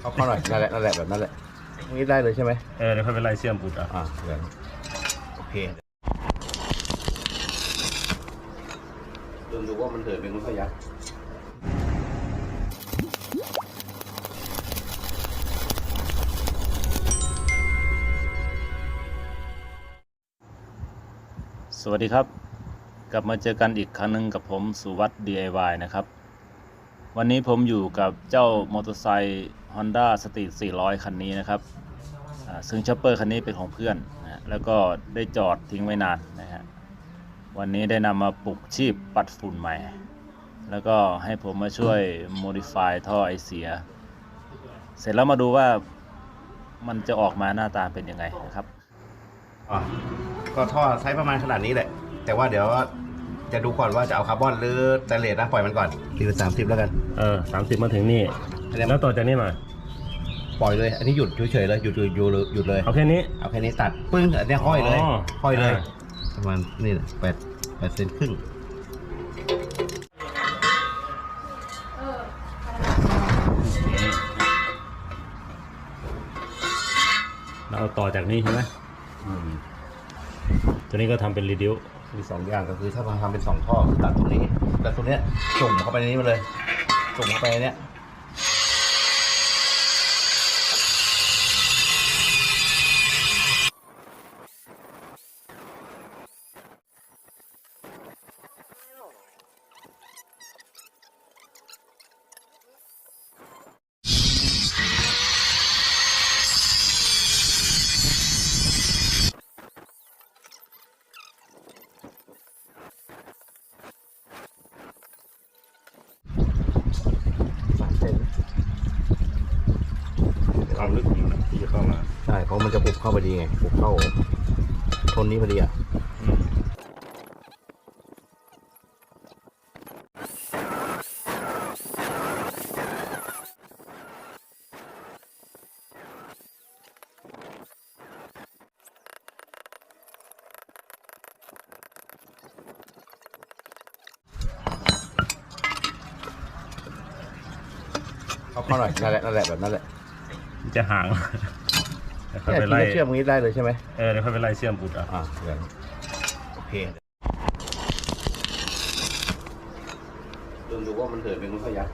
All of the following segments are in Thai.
เอาเข้าหน่อยนั่นแหละนั่นแหละแบบนั้นแหละตรงนี้ได้เลยใช่ไหมเออเดี๋ยวค่อยไปไล่เชื่อมปุดอะอ่าเดี๋ยวโอเคดูดูว่ามันเถิดเป็นคนขยันสวัสดีครับ กลับมาเจอกันอีกครั้งหนึ่งกับผมสุวัสด์ DIY นะครับ วันนี้ผมอยู่กับเจ้ามอเตอร์ไซค์ Honda Street 400 คันนี้นะครับ ซึ่งชอปเปอร์คันนี้เป็นของเพื่อนนะแล้วก็ได้จอดทิ้งไว้นานนะฮะ วันนี้ได้นำมาปลุกชีพปัดฝุ่นใหม่ แล้วก็ให้ผมมาช่วย modify ท่อไอเสีย เสร็จแล้วมาดูว่ามันจะออกมาหน้าตาเป็นยังไงนะครับอะก็ท่อไซส์ประมาณขนาดนี้แหละ แต่ว่าเดี๋ยว จะดูก่อนว่าจะเอาคาร์บอนหรือสแตนเลสนะปล่อยมันก่อนรีเป็นสามสิบแล้วกัน เออสามสิบมาถึงนี่อันนี้แล้วต่อจากนี้มาปล่อยเลย อันนี้หยุดเฉยๆเลยหยุดหยุดหยุดหยุดเลยเอาแค่นี้เอาแค่นี้ตัดปึ้งอันนี้ห้อยเลยอ๋อห้อยเลยอ่าประมาณนี่แหละแปดแปดเซนครึ่งเราเอาต่อจากนี้ใช่ไหมอืมตัวนี้ก็ทำเป็นรีดิว มีสองอย่างก็คือถ้าเราทำเป็นสองท่อคือตัดตรงนี้ แต่ตรงเนี้ยจุ่มเข้าไปในนี้มาเลยจุ่มเข้าไปในเนี้ย สามเซน ความลึกอยู่นะที่จะเข้ามา ใช่ เพราะมันจะปุบเข้าไปดีไงปุบเข้าทนนี้พอดีอะเอาเข้าหน่อยนั่นแหละนั่นแหละแบบนั้นแหละจะห่างเดี๋ยวค่อยเนี่ยไปที่ไล่จะเชื่อมตรงนี้ได้เลยใช่ไหมเออเดี๋ยวค่อยไปไล่เชื่อมปุดอะอ่าเดี๋ยวโอเคดูดูว่ามันเถิดเป็นคนขยัน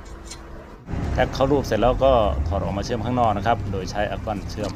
แพ็คเข้ารูปเสร็จแล้วก็ถอดออกมาเชื่อมข้างนอกนะครับ โดยใช้อะกอนเชื่อม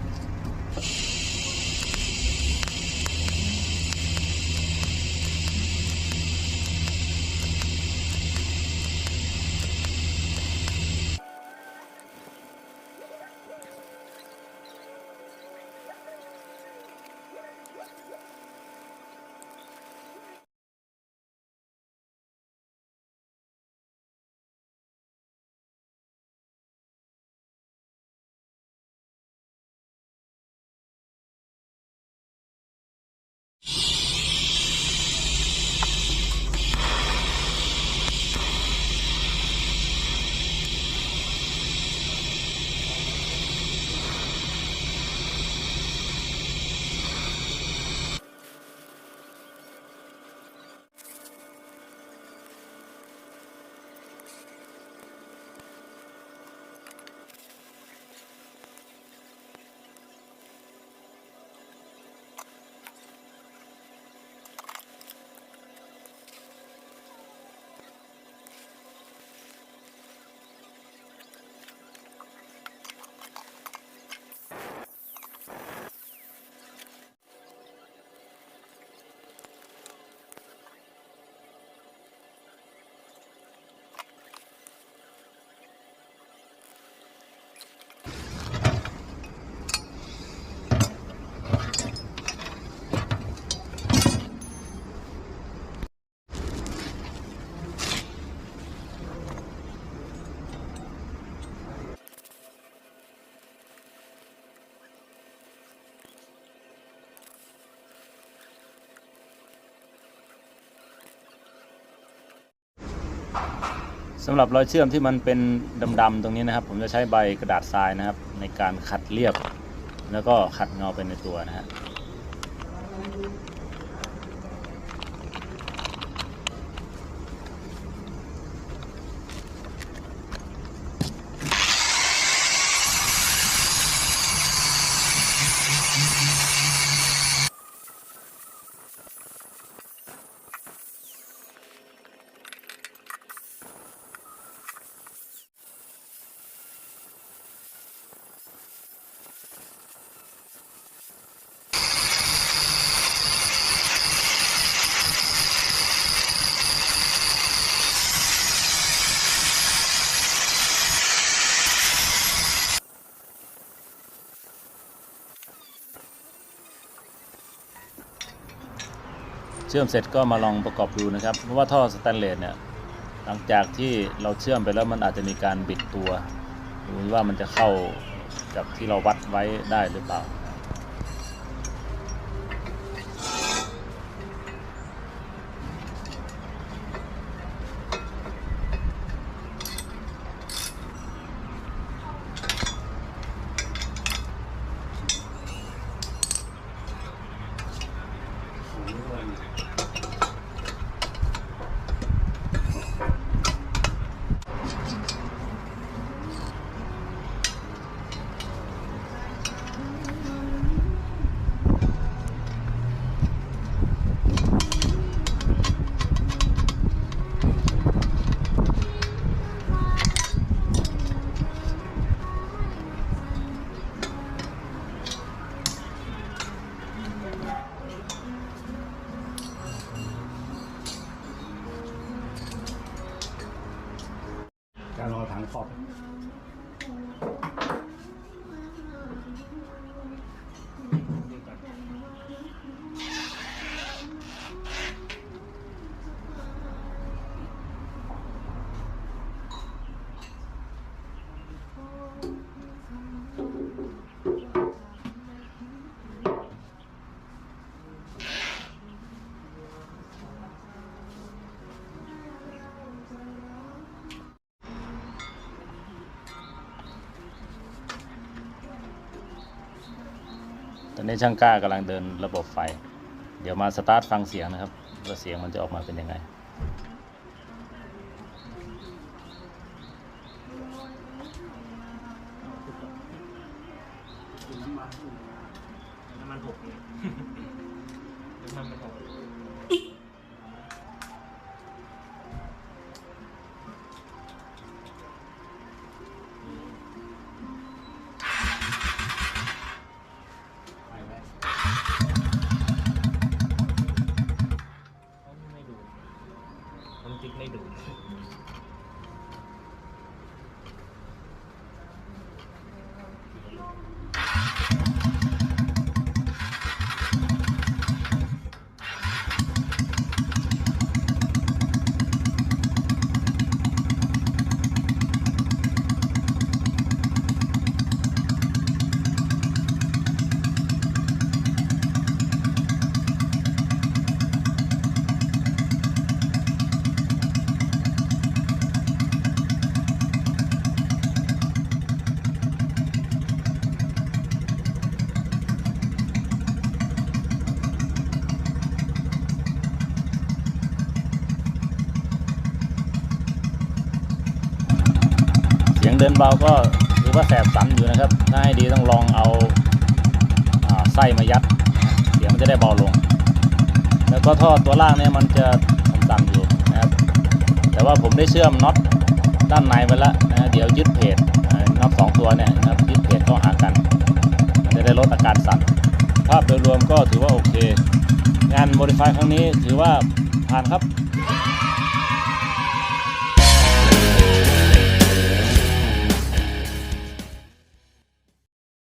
สำหรับรอยเชื่อมที่มันเป็นดำๆตรงนี้นะครับ ผมจะใช้ใบกระดาษทรายนะครับ ในการขัดเรียบ แล้วก็ขัดเงาไปในตัวนะฮะ เชื่อมเสร็จก็มาลองประกอบดูนะครับ เพราะว่าท่อสแตนเลสเนี่ยหลังจากที่เราเชื่อมไปแล้วมันอาจจะมีการบิดตัวดูว่ามันจะเข้ากับที่เราวัดไว้ได้หรือเปล่า ก ตอนนี้ช่างกล้ากำลังเดินระบบไฟ เดี๋ยวมาสตาร์ทฟังเสียงนะครับว่าเสียงมันจะออกมาเป็นยังไงน้ำมันหกเนี่ยน้ำมันหก เดินเบาก็ถือว่าแสบสันอยู่นะครับ ถ้าให้ดีต้องลองเอาอาไส้มายัด เสียงมันจะได้เบาลง แล้วก็ท่อตัวล่างเนี่ยมันจะสั่นๆอยู่นะครับ แต่ว่าผมได้เชื่อมน็อตด้านในไว้แล้วนะเดี๋ยวยึดเพจน็อตสองตัวเนี่ยนะครับยึดเพจเข้าหากัน มันจะได้ลดอาการสั่น ภาพโดยรวมก็ถือว่าโอเค งาน modify ครั้งนี้ถือว่าผ่านครับ